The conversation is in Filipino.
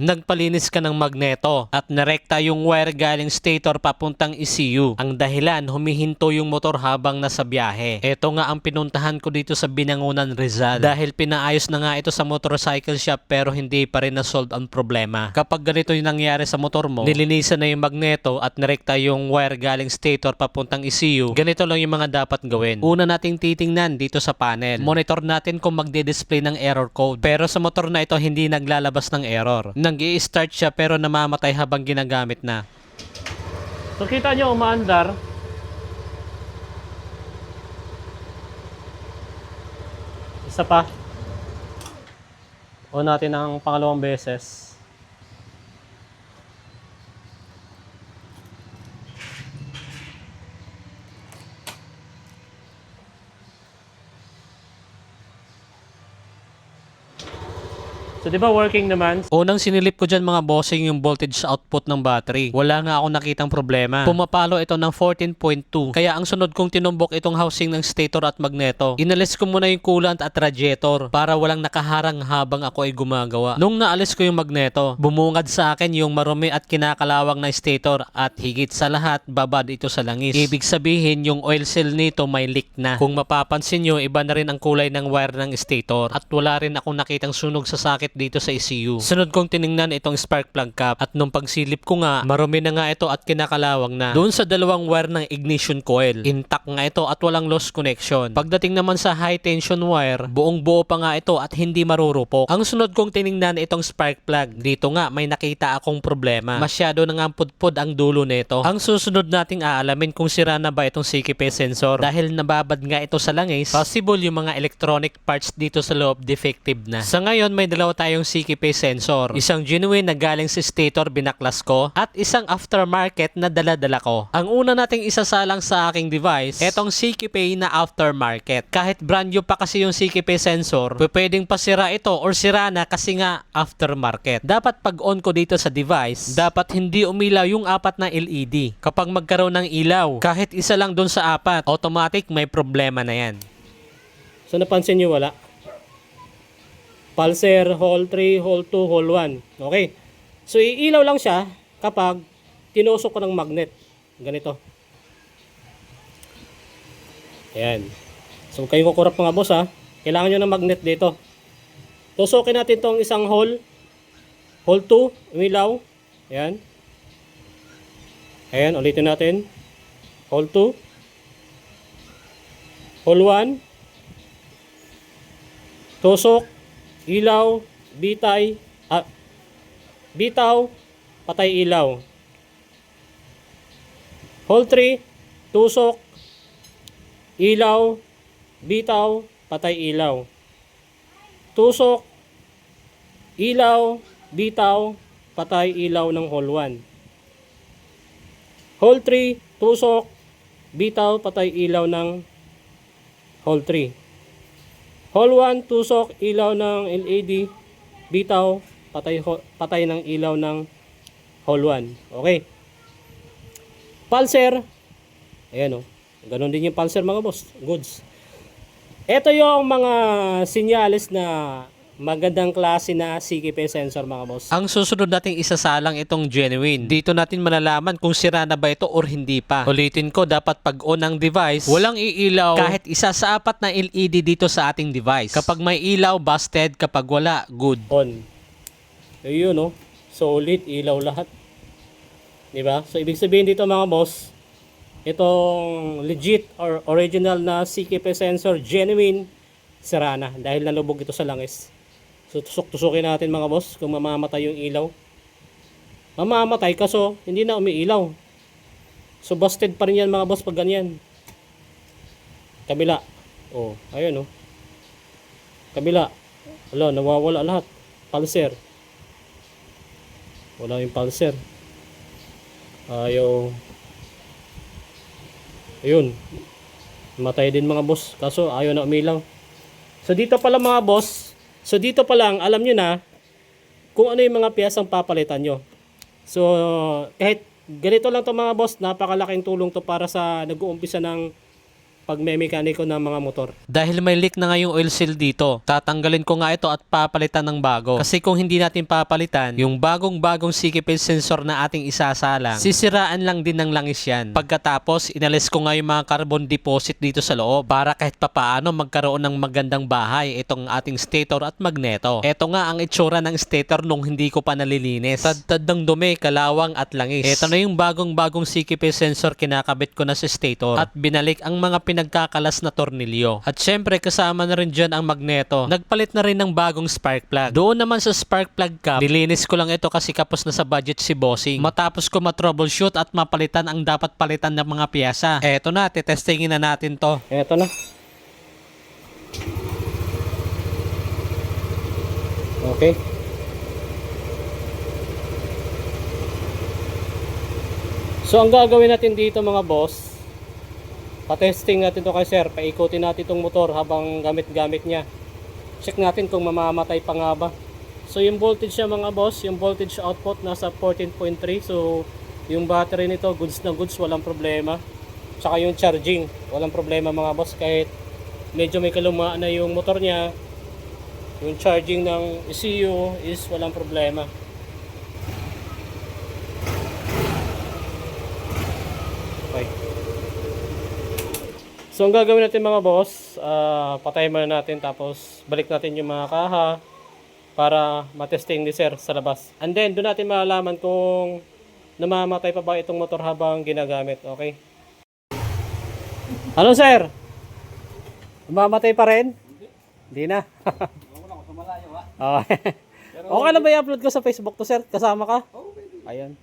nagpalinis ka ng magneto at narekta yung wire galing stator papuntang ECU. Ang dahilan, humihinto yung motor habang nasa biyahe. Ito nga ang pinuntahan ko dito sa Binangunan Rizal dahil pinaayos na nga ito sa motorcycle shop pero hindi pa rin na-solve ang problema. Kapag ganito yung nangyari sa motor mo, nilinisan na yung magneto at narekta yung wire galing stator papuntang ECU, ganito lang yung mga dapat gawin. Una nating titingnan dito sa panel. Monitor natin kung magde-display ng error code. Pero sa motor na ito hindi naglalabas ng error. nag start siya pero namamatay habang ginagamit na. So kita nyo umaandar. Isa pa. O natin ang pangalawang beses. So, di ba working naman? Unang sinilip ko dyan mga bossing yung voltage output ng battery. Wala nga akong nakitang problema. Pumapalo ito ng 14.2. Kaya ang sunod kong tinumbok itong housing ng stator at magneto. Inalis ko muna yung coolant at radiator para walang nakaharang habang ako ay gumagawa. Nung naalis ko yung magneto, bumungad sa akin yung marumi at kinakalawang na stator at higit sa lahat, babad ito sa langis. Ibig sabihin, yung oil seal nito may leak na. Kung mapapansin nyo, iba na rin ang kulay ng wire ng stator at wala rin akong nakitang sunog sa sakit dito sa ECU. Sunod kong tiningnan itong spark plug cap at nung pagsilip ko nga, marumi na nga ito at kinakalawang na. Doon sa dalawang wire ng ignition coil, intact nga ito at walang lost connection. Pagdating naman sa high tension wire, buong buo pa nga ito at hindi marurupok. Ang sunod kong tiningnan itong spark plug. Dito nga may nakita akong problema. Masyado nang ang pudpud ang dulo nito. Ang susunod nating aalamin kung sira na ba itong CKP sensor dahil nababad nga ito sa langis. Possible yung mga electronic parts dito sa loob defective na. Sa ngayon may dalawa tayong CKP sensor. Isang genuine na galing sa stator binaklas ko at isang aftermarket na dala-dala ko. Ang una nating isasalang sa aking device, etong CKP na aftermarket. Kahit brand new pa kasi yung CKP sensor, pwedeng pasira ito or sira na kasi nga aftermarket. Dapat pag on ko dito sa device, dapat hindi umilaw yung apat na LED. Kapag magkaroon ng ilaw, kahit isa lang dun sa apat, automatic may problema na yan. So napansin nyo wala? Pulser, hole 3, hole 2, hole 1. Okay. So, iilaw lang siya kapag tinusok ko ng magnet. Ganito. Ayan. So, kayo kukurap mga boss ha. Kailangan nyo ng magnet dito. Tusukin natin tong isang hole. Hole 2, umilaw. Ayan. Ayan, ulitin natin. Hole 2. Hole 1. Tusok ilaw, bitay, ah, bitaw, patay ilaw. 3, tusok, ilaw, bitaw, patay ilaw. Tusok, ilaw, bitaw, patay ilaw ng hole 1. Hole 3, tusok, bitaw, patay ilaw ng hole 3. Hole 1, tusok, ilaw ng LED, bitaw, patay, patay ng ilaw ng hole 1. Okay. Pulser, ayan o. Ganon din yung pulser mga boss. Goods. Ito yung mga sinyalis na magandang klase na CKP sensor mga boss. Ang susunod nating isasalang itong genuine. Dito natin malalaman kung sira na ba ito or hindi pa. Ulitin ko, dapat pag on ang device, walang iilaw kahit isa sa apat na LED dito sa ating device. Kapag may ilaw, busted. Kapag wala, good. On. Ayun no. Solid, ilaw lahat. Diba? So, ibig sabihin dito mga boss, itong legit or original na CKP sensor, genuine, sira na dahil nalubog ito sa langis. So tusok-tusukin natin mga boss kung mamamatay yung ilaw. Mamamatay kaso hindi na umiilaw. So busted pa rin yan mga boss pag ganyan. Kabila. Oh, ayun oh. Kabila. Wala, nawawala lahat. Pulser. Wala yung pulser. Ayaw. Ayun. Matay din mga boss. Kaso ayaw na umilaw. So dito pala mga boss, so dito pa lang alam nyo na kung ano yung mga piyesang papalitan nyo. So kahit ganito lang to mga boss, napakalaking tulong to para sa nag-uumpisa ng pag may mekaniko ng mga motor. Dahil may leak na nga yung oil seal dito, tatanggalin ko nga ito at papalitan ng bago. Kasi kung hindi natin papalitan, yung bagong-bagong CKP sensor na ating isasalang, sisiraan lang din ng langis yan. Pagkatapos, inalis ko nga yung mga carbon deposit dito sa loob para kahit papaano magkaroon ng magandang bahay itong ating stator at magneto. Ito nga ang itsura ng stator nung hindi ko pa nalilinis. Tad-tad ng dumi, kalawang at langis. Ito na yung bagong-bagong CKP sensor kinakabit ko na sa stator at binalik ang mga pinagkakalas na tornilyo. At syempre kasama na rin dyan ang magneto. Nagpalit na rin ng bagong spark plug. Doon naman sa spark plug cap, nilinis ko lang ito kasi kapos na sa budget si bossing. Matapos ko matroubleshoot at mapalitan ang dapat palitan ng mga piyesa. Eto na, titestingin na natin to. Eto na. Okay. So ang gagawin natin dito mga boss, patesting natin to kay sir, paikutin natin itong motor habang gamit-gamit niya. Check natin kung mamamatay pa nga ba. So yung voltage niya mga boss, yung voltage output nasa 14.3. So yung battery nito goods na goods, walang problema. Tsaka yung charging, walang problema mga boss kahit medyo may kalumaan na yung motor niya. Yung charging ng ECU is walang problema. So ang gagawin natin mga boss, ah, patayin muna natin tapos balik natin yung mga kaha para matesting ni sir sa labas. And then doon natin malalaman kung namamatay pa ba itong motor habang ginagamit. Okay? Ano sir? Namamatay pa rin? Hindi na. Okay. okay lang ba i-upload ko sa Facebook to sir? Kasama ka? Ayan.